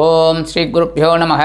ஓம் ஸ்ரீ குருப்பியோ நம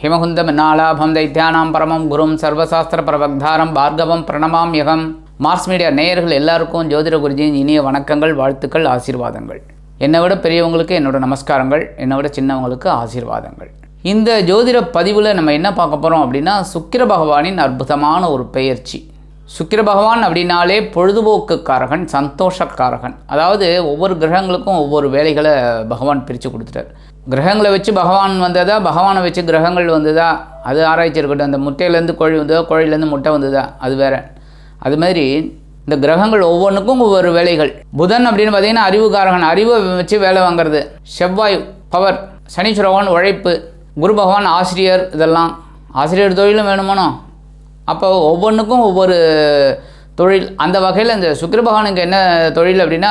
ஹிமகுந்த மின்னாலாபம் தைத்தியானாம் பரமம் குரும் சர்வசாஸ்திர பிரபக்தாரம் பார்கவம் பிரணமாம் யகம். மார்ஸ் மீடியா நேயர்கள் எல்லாருக்கும் ஜோதிட குருஜியின் இனிய வணக்கங்கள் வாழ்த்துக்கள் ஆசீர்வாதங்கள். என்னை விட பெரியவங்களுக்கு என்னோட நமஸ்காரங்கள் என்னை விட சின்னவங்களுக்கு ஆசீர்வாதங்கள். இந்த ஜோதிட பதிவில் நம்ம என்ன பார்க்க போகிறோம் அப்படின்னா சுக்கிர பகவானின் அற்புதமான ஒரு பெயர்ச்சி. சுக்கிர பகவான் அப்படின்னாலே பொழுதுபோக்குக்காரகன் சந்தோஷக்காரகன். அதாவது ஒவ்வொரு கிரகங்களுக்கும் ஒவ்வொரு வேலைகளை பகவான் பிரித்து கொடுத்துட்டார். கிரகங்களை வச்சு பகவான் வந்ததா? பகவானை வச்சு கிரகங்கள் வந்ததா? அது ஆராய்ச்சி இருக்கட்டும். அந்த முட்டையிலேருந்து கோழி வந்ததா கோழிலேருந்து முட்டை வந்ததா? அது வேற. அது மாதிரி இந்த கிரகங்கள் ஒவ்வொன்றுக்கும் ஒவ்வொரு வேலைகள். புதன் அப்படின்னு பார்த்தீங்கன்னா அறிவுகாரகன் அறிவை வச்சு வேலை வாங்குறது. செவ்வாய் பவர் சனீஸ்வரவான் உழைப்பு குரு பகவான் ஆசிரியர் இதெல்லாம். ஆசிரியர் தொழிலும் வேணுமானோ அப்போ ஒவ்வொன்றுக்கும் ஒவ்வொரு தொழில். அந்த வகையில் இந்த சுக்கிர பகவானுக்கு என்ன தொழில் அப்படின்னா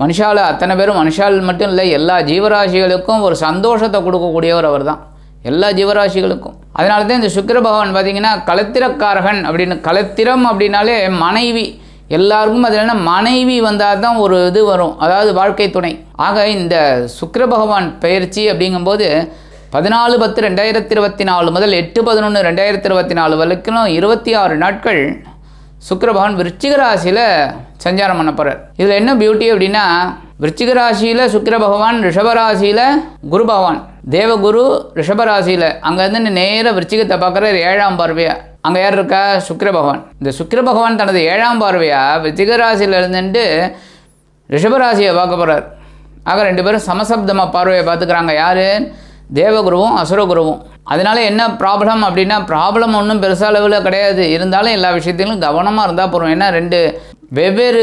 மனுஷால் அத்தனை பேரும் மனுஷால் மட்டும் இல்லை எல்லா ஜீவராசிகளுக்கும் ஒரு சந்தோஷத்தை கொடுக்கக்கூடியவர் அவர் தான் எல்லா ஜீவராசிகளுக்கும். அதனால தான் இந்த சுக்கிர பகவான் பார்த்திங்கன்னா கலத்திரக்காரகன் அப்படின்னு கலத்திரம் அப்படின்னாலே மனைவி. எல்லாருக்கும் அது என்ன மனைவி வந்தால் தான் ஒரு இது வரும். அதாவது வாழ்க்கை துணை. ஆக இந்த சுக்கிர பகவான் பயிற்சி அப்படிங்கும்போது பதினாலு பத்து ரெண்டாயிரத்தி இருபத்தி நாலு முதல் எட்டு பதினொன்று ரெண்டாயிரத்தி இருபத்தி நாலு வரைக்கும் இருபத்தி ஆறு நாட்கள் சுக்கரபகவான் விருச்சிக ராசியில் சஞ்சாரம் பண்ண போகிறார் இதில் என்ன பியூட்டி அப்படின்னா விருச்சிக ராசியில் சுக்கர பகவான் ரிஷபராசியில் குரு பகவான். தேவகுரு ரிஷபராசியில் அங்கேருந்து நேராக விருச்சிகத்தை பார்க்குற ஏழாம் பார்வையா? அங்கே யார் இருக்கா? சுக்கர பகவான் இந்த சுக்கர பகவான் தனது ஏழாம் பார்வையாக விருச்சிக ராசியில் இருந்துட்டு ரிஷபராசியை பார்க்க போகிறார் ஆக ரெண்டு பேரும் சமசப்தமாக பார்வையை பார்த்துக்கிறாங்க. யார்? தேவகுருவும் அசுரகுருவும். அதனால என்ன ப்ராப்ளம் அப்படின்னா ப்ராப்ளம் ஒன்றும் பெருசாக அளவில் கிடையாது. இருந்தாலும் எல்லா விஷயத்திலும் கவனமாக இருந்தால் போகிறோம் ஏன்னா ரெண்டு வெவ்வேறு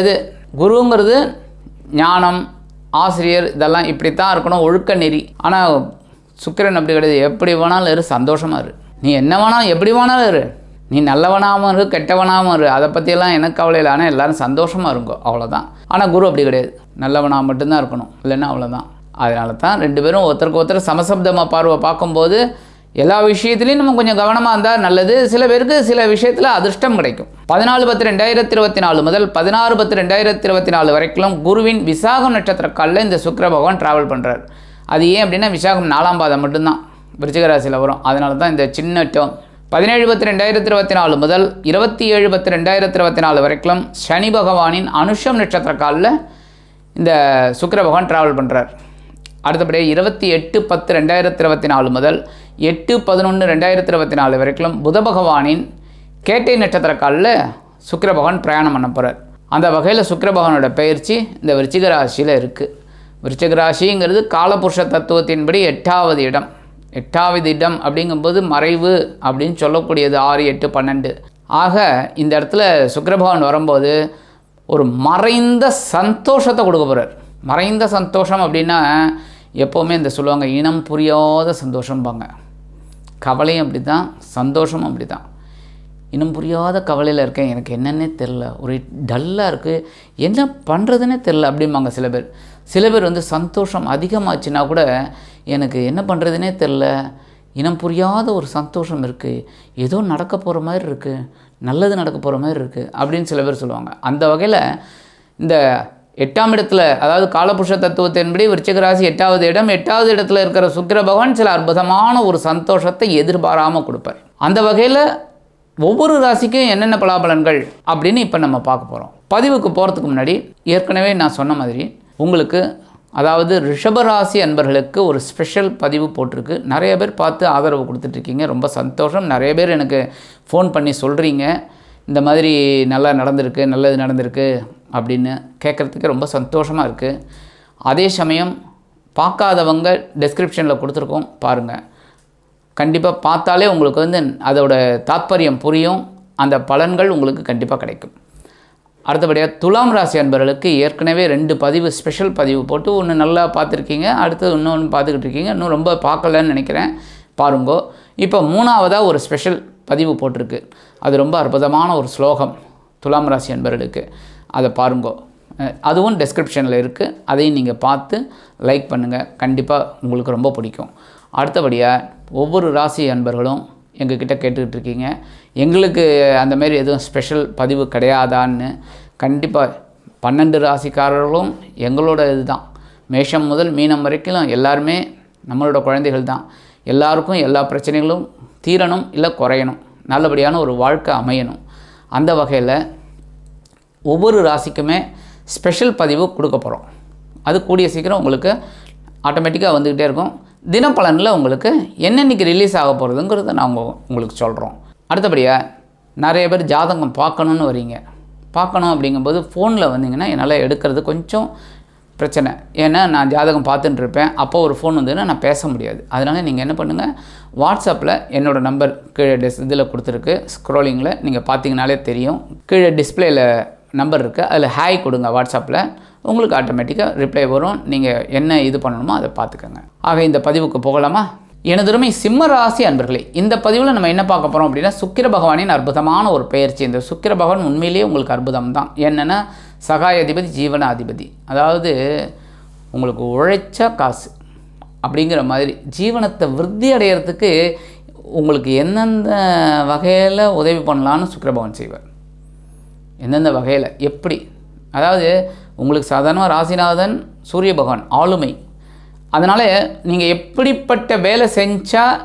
இது குருங்கிறது ஞானம் ஆசிரியர் இதெல்லாம் இப்படி தான் இருக்கணும் ஒழுக்க நெறி. ஆனால் சுக்கிரன் அப்படி கிடையாது. எப்படி வேணாலும் இரு சந்தோஷமாக இரு. நீ என்ன வேணாலும் எப்படி வேணாலும் இரு. நீ நல்லவனாகவும் இரு கெட்டவனாகவும் இரு. அதை பற்றியெல்லாம் எனக்கு கவலை இல்லை. ஆனால் எல்லோரும் சந்தோஷமாக இருங்கோ. அவ்வளோதான் ஆனால் குரு அப்படி கிடையாது. நல்லவனாக மட்டும்தான் இருக்கணும். இல்லைன்னா அவ்வளோதான் அதனால தான் ரெண்டு பேரும் ஒருத்தருக்கு ஒருத்தர் சமசப்தமாக பார்வை பார்க்கும்போது எல்லா விஷயத்துலையும் நம்ம கொஞ்சம் கவனமாக இருந்தால் நல்லது. சில பேருக்கு சில விஷயத்தில் அதிர்ஷ்டம் கிடைக்கும். பதினாலு பத்து ரெண்டாயிரத்தி இருபத்தி நாலு முதல் பதினாறு பத்து ரெண்டாயிரத்தி இருபத்தி நாலு வரைக்கும் குருவின் விசாகம் நட்சத்திர காலில் இந்த சுக்கர பகவான் ட்ராவல் பண்ணுறார் அது ஏன் அப்படின்னா விசாகம் நாலாம் பாதம் மட்டும்தான். விருச்சிகராசியில் வரும். அதனால தான் இந்த சின்ன டேர்ம் பதினேழு பத்து ரெண்டாயிரத்தி இருபத்தி நாலு முதல் இருபத்தி ஏழு பத்து ரெண்டாயிரத்தி இருபத்தி நாலு வரைக்கும் சனி பகவானின் அனுஷம் நட்சத்திர காலில் இந்த சுக்கர பகவான் ட்ராவல் பண்ணுறார் அடுத்தபடியாக இருபத்தி எட்டு பத்து ரெண்டாயிரத்தி இருபத்தி நாலு முதல் எட்டு பதினொன்று ரெண்டாயிரத்தி இருபத்தி நாலு வரைக்கும் புத பகவானின் கேட்டை நட்சத்திர காலில் சுக்கிர பகவான் பிரயாணம் பண்ண போகிறார் அந்த வகையில் சுக்கர பகவானோட பயிற்சி இந்த விருச்சிக ராசியில் இருக்குது விருச்சிக ராசிங்கிறது காலபுருஷ தத்துவத்தின்படி எட்டாவது இடம். எட்டாவது இடம் அப்படிங்கும்போது மறைவு அப்படின்னு சொல்லக்கூடியது ஆறு எட்டு பன்னெண்டு. ஆக இந்த இடத்துல சுக்கிர பகவான் வரும்போது ஒரு மறைந்த சந்தோஷத்தை கொடுக்க போகிறார் மறைந்த சந்தோஷம் அப்படின்னா எப்போவுமே இந்த சொல்லுவாங்க இனம் புரியாத சந்தோஷம்பாங்க. கவலையும் அப்படி தான் சந்தோஷமும் அப்படி தான் இனம் புரியாத கவலையில் இருக்கேன் எனக்கு என்னன்னே தெரில ஒரு டல்லாக இருக்குது என்ன பண்ணுறதுன்னே தெரில அப்படிம்பாங்க சில பேர். சில பேர் வந்து சந்தோஷம் அதிகமாச்சுன்னா கூட எனக்கு என்ன பண்ணுறதுனே தெரில இனம் புரியாத ஒரு சந்தோஷம் இருக்குது ஏதோ நடக்க போகிற மாதிரி இருக்குது நல்லது நடக்க போகிற மாதிரி இருக்குது அப்படின்னு சில பேர் சொல்லுவாங்க. அந்த வகையில் இந்த எட்டாம் இடத்துல அதாவது காலபுருஷ தத்துவத்தின்படி விருச்சிக ராசி எட்டாவது இடம் எட்டாவது இடத்துல இருக்கிற சுக்கிர பகவான் சில அற்புதமான ஒரு சந்தோஷத்தை எதிர்பாராமல் கொடுப்பார். அந்த வகையில் ஒவ்வொரு ராசிக்கும் என்னென்ன பலாபலன்கள் அப்படின்னு இப்போ நம்ம பார்க்க போகிறோம் பதிவுக்கு போகிறதுக்கு முன்னாடி ஏற்கனவே நான் சொன்ன மாதிரி உங்களுக்கு அதாவது ரிஷபராசி அன்பர்களுக்கு ஒரு ஸ்பெஷல் பதிவு போட்டிருக்கு. நிறைய பேர் பார்த்து ஆதரவு கொடுத்துட்ருக்கீங்க ரொம்ப சந்தோஷம். நிறைய பேர் எனக்கு ஃபோன் பண்ணி சொல்கிறீங்க இந்த மாதிரி நல்லா நடந்திருக்கு நல்லது நடந்திருக்கு. அப்படின்னு கேட்குறதுக்கு ரொம்ப சந்தோஷமாக இருக்குது அதே சமயம் பார்க்காதவங்க டெஸ்கிரிப்ஷனில் கொடுத்துருக்கோம் பாருங்கள் கண்டிப்பாக பார்த்தாலே உங்களுக்கு வந்து அதோட தாத்பரியம் புரியும். அந்த பலன்கள் உங்களுக்கு கண்டிப்பாக கிடைக்கும். அடுத்தபடியாக துலாம் ராசி அன்பர்களுக்கு ஏற்கனவே ரெண்டு பதிவு ஸ்பெஷல் பதிவு போட்டு ஒன்று நல்லா பார்த்துருக்கீங்க அடுத்து இன்னொன்று பார்த்துக்கிட்டு இருக்கீங்க. இன்னும் ரொம்ப பார்க்கலன்னு நினைக்கிறேன். பாருங்கோ. இப்போ மூணாவதாக ஒரு ஸ்பெஷல் பதிவு போட்டிருக்கு. அது ரொம்ப அற்புதமான ஒரு ஸ்லோகம் துலாம் ராசி அன்பர்களுக்கு. அதை பாருங்கோ. அதுவும் டெஸ்கிரிப்ஷனில் இருக்குது அதையும் நீங்கள் பார்த்து லைக் பண்ணுங்கள் கண்டிப்பாக உங்களுக்கு ரொம்ப பிடிக்கும். அடுத்தபடியாக ஒவ்வொரு ராசி அன்பர்களும் எங்ககிட்ட கேட்டுக்கிட்டு இருக்கீங்க. எங்களுக்கு அந்தமாரி எதுவும் ஸ்பெஷல் பதிவு கிடையாதான்னு கண்டிப்பாக பன்னெண்டு ராசிக்காரர்களும் எங்களோட இதுதான். மேஷம் முதல் மீனம் வரைக்கும் எல்லாருமே நம்மளோட குழந்தைகள் தான். எல்லாருக்கும் எல்லா பிரச்சனைகளும் தீரணும் இல்லை குறையணும். நல்லபடியான ஒரு வாழ்க்கை அமையணும். அந்த வகையில் ஒவ்வொரு ராசிக்குமே ஸ்பெஷல் பதிவு கொடுக்க போகிறோம் அது கூடிய சீக்கிரம் உங்களுக்கு ஆட்டோமேட்டிக்காக வந்துக்கிட்டே இருக்கும். தினப்பலனில் உங்களுக்கு என்னென்னைக்கு ரிலீஸ் ஆக போகிறதுங்கிறத நாங்கள் உங்களுக்கு சொல்கிறோம் அடுத்தபடியாக நிறைய பேர் ஜாதகம் பார்க்கணுன்னு வரீங்க. பார்க்கணும் அப்படிங்கும்போது ஃபோனில் வந்தீங்கன்னா என்னால் எடுக்கிறது கொஞ்சம் பிரச்சனை. ஏன்னா நான் ஜாதகம் பார்த்துட்டு இருப்பேன். அப்போ ஒரு ஃபோன் வந்ததுன்னா நான் பேச முடியாது. அதனால் நீங்கள் என்ன பண்ணுங்கள் வாட்ஸ்அப்பில் என்னோடய நம்பர் கீழே டிஸ் இதில் கொடுத்துருக்கு. ஸ்க்ரோலிங்கில் நீங்கள் பார்த்தீங்கனாலே தெரியும். கீழே டிஸ்பிளேயில் நம்பர் இருக்குது அதில் ஹாய் கொடுங்க வாட்ஸ்அப்பில் உங்களுக்கு ஆட்டோமேட்டிக்காக ரிப்ளை வரும். நீங்கள் என்ன இது பண்ணணுமோ அதை பார்த்துக்கோங்க. ஆக இந்த பதிவுக்கு போகலாமா? எனதுரிமை சிம்ம ராசி அன்பர்களே இந்த பதிவில் நம்ம என்ன பார்க்க போகிறோம் அப்படின்னா சுக்கிர பகவானின் அற்புதமான ஒரு பெயர்ச்சி இந்த சுக்கிர பகவான் உண்மையிலேயே உங்களுக்கு அற்புதம் தான். என்னென்னா சகாயாதிபதி ஜீவனாதிபதி. அதாவது உங்களுக்கு உழைச்சா காசு அப்படிங்கிற மாதிரி ஜீவனத்தை விருத்தி அடையிறதுக்கு உங்களுக்கு எந்தெந்த வகையில் உதவி பண்ணலான்னு சுக்கிரபவன் செய்வார். எந்தெந்த வகையில் எப்படி? அதாவது உங்களுக்கு சாதாரணமாக ராசிநாதன் சூரிய பகவான் ஆளுமை. அதனால் நீங்கள் எப்படிப்பட்ட வேலை செஞ்சால்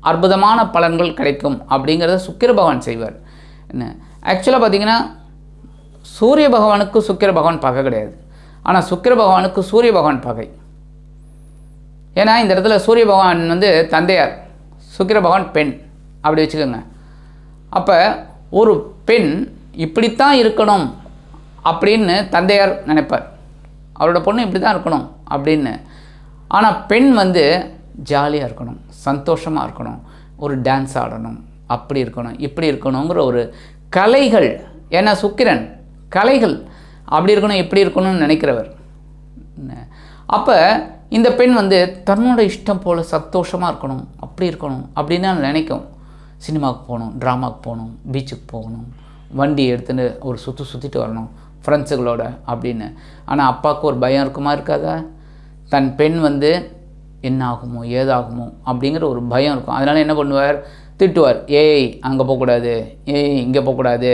அற்புதமான பலன்கள் கிடைக்கும் அப்படிங்கிறத சுக்கிர பகவான் செய்வார். என்ன? ஆக்சுவலாக பார்த்தீங்கன்னா சூரிய பகவானுக்கு சுக்கிர பகவான் பகை கிடையாது. ஆனால் சுக்கிர பகவானுக்கு சூரிய பகவான் பகை. ஏன்னா இந்த இடத்துல சூரிய பகவான் வந்து தந்தையார் சுக்கிர பகவான் பெண். அப்படி வச்சுக்கோங்க. அப்போ ஒரு பெண் இப்படித்தான் இருக்கணும் அப்படின்னு தந்தையார் நினைப்பார். அவரோட பொண்ணு இப்படி தான் இருக்கணும் அப்படின்னு. ஆனால் பெண் வந்து ஜாலியாக இருக்கணும் சந்தோஷமாக இருக்கணும் ஒரு டான்ஸ் ஆடணும் அப்படி இருக்கணும் இப்படி இருக்கணுங்கிற ஒரு கலைகள். ஏன்னா சுக்கிரன் கலைகள். அப்படி இருக்கணும் இப்படி இருக்கணும்னு நினைக்கிறவர். அப்போ இந்த பெண் வந்து தன்னோட இஷ்டம் போல் சந்தோஷமாக இருக்கணும் அப்படி இருக்கணும் அப்படின்னு நினைக்கும். சினிமாவுக்கு போகணும் ட்ராமாவுக்கு போகணும் பீச்சுக்கு போகணும் வண்டி எடுத்துன்னு ஒரு சுற்று சுற்றிட்டு வரணும் ஃப்ரெண்ட்ஸுகளோட அப்படின்னு. ஆனால் அப்பாவுக்கு ஒரு பயம் இருக்குமா இருக்காதா? தன் பெண் வந்து என்ன ஆகுமோ ஏதாகுமோ அப்படிங்கிற ஒரு பயம் இருக்கும். அதனால் என்ன பண்ணுவார்? திட்டுவார். ஏய் அங்கே போகக்கூடாது. ஏய் இங்கே போகக்கூடாது.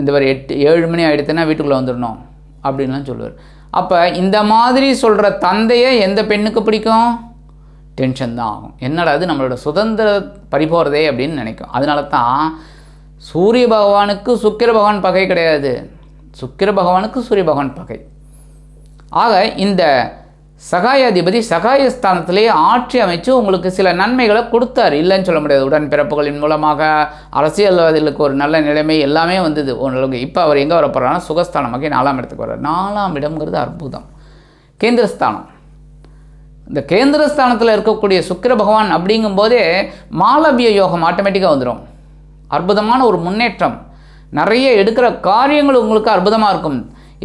இந்த மாதிரி எட்டு ஏழு மணி ஆகிடுத்துன்னா வீட்டுக்குள்ளே வந்துடணும் அப்படின்லாம் சொல்லுவார். அப்போ இந்த மாதிரி சொல்கிற தந்தையை எந்த பெண்ணுக்கு பிடிக்கும்? டென்ஷன் தான் ஆகும். என்னடா அது நம்மளோட சுதந்திர பறிபோகிறதே அப்படின்னு நினைக்கும். அதனால தான் சூரிய பகவானுக்கு சுக்கிர பகவான் பகை கிடையாது. சுக்கிர பகவானுக்கு சூரிய பகவான் பகை. ஆக இந்த சகாயாதிபதி சகாயஸ்தானத்திலே ஆட்சி அமைச்சு உங்களுக்கு சில நன்மைகளை கொடுத்தார். இல்லைன்னு சொல்ல முடியாது. உடன்பிறப்புகளின் மூலமாக அரசியல்வாதிகளுக்கு ஒரு நல்ல நிலைமை எல்லாமே வந்தது. உங்களுக்கு இப்போ அவர் எங்கே வர போகிறாருன்னா சுகஸ்தானமாக்கி நாலாம் இடத்துக்கு வர்றார். நாலாம் இடம்ங்கிறது அற்புதம். கேந்திரஸ்தானம். இந்த கேந்திரஸ்தானத்தில் இருக்கக்கூடிய சுக்கிர பகவான் அப்படிங்கும்போதே மாலவிய யோகம் ஆட்டோமேட்டிக்காக வந்துடும் அற்புதமான ஒரு முன்னேற்றம். நிறைய எடுக்கிற காரியங்கள் உங்களுக்கு அற்புதமாக இருக்கும்.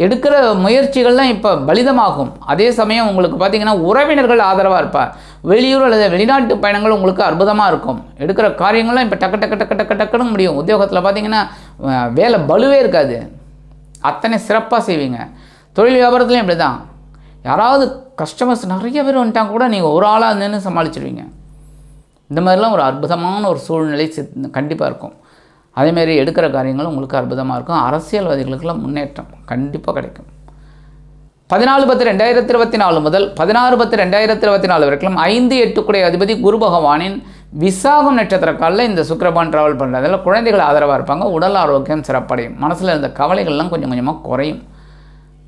எடுக்கிற முயற்சிகள்லாம் இப்போ பலிதமாகும். அதே சமயம் உங்களுக்கு பார்த்தீங்கன்னா உறவினர்கள் ஆதரவாக இருப்பார் வெளியூர் அல்லது வெளிநாட்டு பயணங்கள் உங்களுக்கு அற்புதமாக இருக்கும். எடுக்கிற காரியங்கள்லாம் இப்போ டக்கு டக்கு டக்கு டக்கு டக்குன்னு முடியும். உத்தியோகத்தில் பார்த்தீங்கன்னா வேலை பலுவே இருக்காது. அத்தனை சிறப்பாக செய்வீங்க. தொழில் வியாபாரத்துலையும் இப்படி தான் யாராவது கஸ்டமர்ஸ் நிறைய பேர் வந்துட்டாங்க கூட நீங்கள் ஒரு ஆளாக நின்று சமாளிச்சிடுவீங்க இந்த மாதிரிலாம் ஒரு அற்புதமான ஒரு சூழ்நிலை கண்டிப்பாக இருக்கும். அதேமாரி எடுக்கிற காரியங்களும் உங்களுக்கு அற்புதமாக இருக்கும். அரசியல்வாதிகளுக்கெல்லாம் முன்னேற்றம் கண்டிப்பாக கிடைக்கும். பதினாலு பத்து ரெண்டாயிரத்தி இருபத்தி நாலு முதல் பதினாறு பத்து ரெண்டாயிரத்தி இருபத்தி நாலு வரைக்கும் ஐந்து எட்டுக்குடைய அதிபதி குரு பகவானின் விசாகம் நட்சத்திர காலில் இந்த சுக்கிரபான் ட்ராவல் பண்ணுறதுல குழந்தைகள் ஆதரவாக இருப்பாங்க. உடல் ஆரோக்கியம் சிறப்படையும். மனசில் இருந்த கவலைகள்லாம் கொஞ்சம் கொஞ்சமாக குறையும்.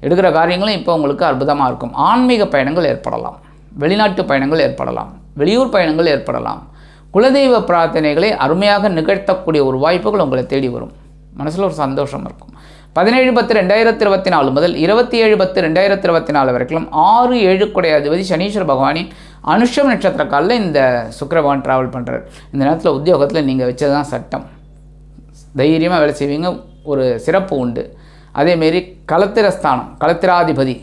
எடுக்கிற காரியங்களும் இப்போ உங்களுக்கு அற்புதமாக இருக்கும். ஆன்மீக பயணங்கள் ஏற்படலாம். வெளிநாட்டு பயணங்கள் ஏற்படலாம். வெளியூர் பயணங்கள் ஏற்படலாம். குலதெய்வ பிரார்த்தனைகளை அருமையாக நிகழ்த்தக்கூடிய ஒரு வாய்ப்புகள் உங்களை தேடி வரும். மனசில் ஒரு சந்தோஷம் இருக்கும். பதினேழு பத்து ரெண்டாயிரத்தி இருபத்தி நாலு முதல் இருபத்தி ஏழு பத்து ரெண்டாயிரத்தி இருபத்தி நாலு வரைக்கும் ஆறு ஏழு குடைய அதிபதி சனீஸ்வர பகவானின் அனுஷம் நட்சத்திர காலில் இந்த சுக்கரபகவான் ட்ராவல் பண்ணுறார் இந்த நேரத்தில் உத்தியோகத்தில் நீங்கள் வச்சது தான் சட்டம். தைரியமாக வேலை செய்வீங்க. ஒரு சிறப்பு உண்டு. அதேமாரி களத்திரஸ்தானம் களத்திராதிபதி.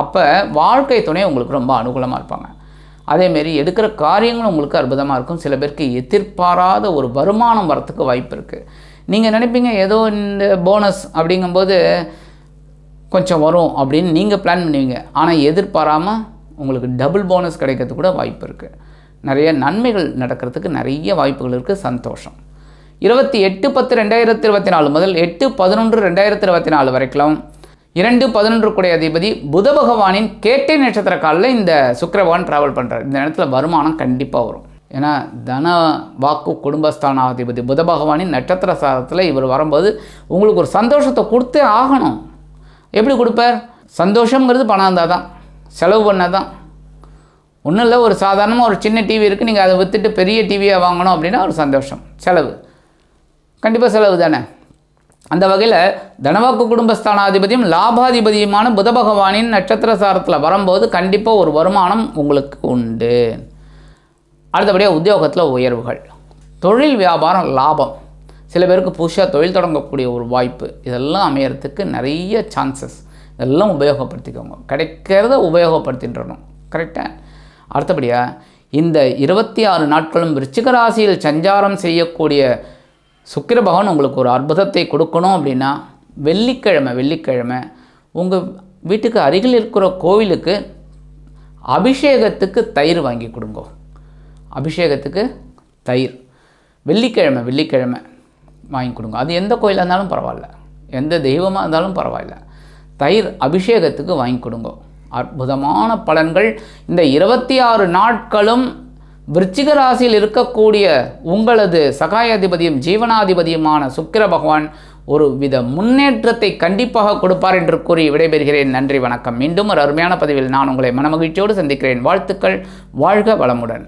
அப்போ வாழ்க்கை துணை உங்களுக்கு ரொம்ப அனுகூலமாக இருப்பாங்க. அதேமாரி எடுக்கிற காரியங்களும் உங்களுக்கு அற்புதமாக இருக்கும். சில பேருக்கு எதிர்பாராத ஒரு வருமானம் வரத்துக்கு வாய்ப்பு இருக்குது நீங்கள் நினைப்பீங்க ஏதோ இந்த போனஸ் அப்படிங்கும்போது கொஞ்சம் வரும் அப்படின்னு நீங்கள் பிளான் பண்ணுவீங்க. ஆனால் எதிர்பாராமல் உங்களுக்கு டபுள் போனஸ் கிடைக்கிறதுக்கு கூட வாய்ப்பு இருக்குது நிறைய நன்மைகள் நடக்கிறதுக்கு நிறைய வாய்ப்புகள் இருக்குது சந்தோஷம். இருபத்தி எட்டு பத்து ரெண்டாயிரத்தி இருபத்தி நாலு முதல் எட்டு பதினொன்று ரெண்டாயிரத்தி இருபத்தி நாலு வரைக்கும் இரண்டு பதினொன்று குடை அதிபதி புத பகவானின் கேட்டை நட்சத்திர காலில் இந்த சுக்கிர ட்ராவல் பண்ணுறார் இந்த நேரத்தில் வருமானம் கண்டிப்பாக வரும். ஏன்னா தன வாக்கு குடும்பஸ்தானாதிபதி புத பகவானின் நட்சத்திர சாதத்தில் இவர் வரும்போது உங்களுக்கு ஒரு சந்தோஷத்தை கொடுத்தே ஆகணும். எப்படி கொடுப்பார்? சந்தோஷங்கிறது பணம் இருந்தால் தான் செலவு பண்ணால் தான் ஒன்றும் இல்லை ஒரு சாதாரணமாக ஒரு சின்ன டிவி இருக்குது நீங்கள் அதை விற்றுட்டு பெரிய டிவியாக வாங்கணும் அப்படின்னா ஒரு சந்தோஷம் செலவு. கண்டிப்பாக செலவு தானே? அந்த வகையில் தனவாக்கு குடும்பஸ்தானாதிபதியும் லாபாதிபதியுமான புத பகவானின் நட்சத்திர சாரத்தில் வரும்போது கண்டிப்பாக ஒரு வருமானம் உங்களுக்கு உண்டு. அடுத்தபடியாக உத்தியோகத்தில் உயர்வுகள். தொழில் வியாபாரம் லாபம். சில பேருக்கு புதுசாக தொழில் தொடங்கக்கூடிய ஒரு வாய்ப்பு. இதெல்லாம் அமையறதுக்கு நிறைய சான்சஸ் இதெல்லாம் உபயோகப்படுத்திக்கோங்க. கிடைக்கிறத உபயோகப்படுத்தின்றணும். கரெக்டாக அடுத்தபடியாக இந்த இருபத்தி ஆறு நாட்களும் விருச்சிக ராசியில் சஞ்சாரம் செய்யக்கூடிய சுக்கிர பகவான் உங்களுக்கு ஒரு அற்புதத்தை கொடுக்கணும் அப்படின்னா வெள்ளிக்கிழமை வெள்ளிக்கிழமை உங்கள் வீட்டுக்கு அருகில் இருக்கிற கோவிலுக்கு அபிஷேகத்துக்கு தயிர் வாங்கி கொடுங்க. அபிஷேகத்துக்கு தயிர். வெள்ளிக்கிழமை வெள்ளிக்கிழமை வாங்கி கொடுங்க. அது எந்த கோயிலாக இருந்தாலும் பரவாயில்ல. எந்த தெய்வமாக இருந்தாலும் பரவாயில்ல. தயிர் அபிஷேகத்துக்கு வாங்கி கொடுங்க. அற்புதமான பலன்கள். இந்த இருபத்தி ஆறு நாட்களும் விருச்சிக ராசியில் இருக்கக்கூடிய உங்களது சகாயாதிபதியும் ஜீவனாதிபதியுமான சுக்கிர பகவான் ஒரு வித முன்னேற்றத்தை கண்டிப்பாக கொடுப்பார் என்று கூறி விடைபெறுகிறேன். நன்றி வணக்கம். மீண்டும் ஒரு அருமையான பதிவில் நான் உங்களை மனமகிழ்ச்சியோடு சந்திக்கிறேன். வாழ்த்துக்கள் வாழ்க வளமுடன்.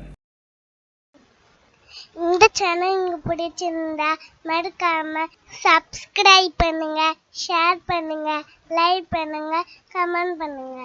இந்த சேனல் உங்களுக்கு பிடிச்சிருந்தா மறக்காம சப்ஸ்கிரைப் பண்ணுங்க ஷேர் பண்ணுங்க லைக் பண்ணுங்க கமெண்ட் பண்ணுங்க.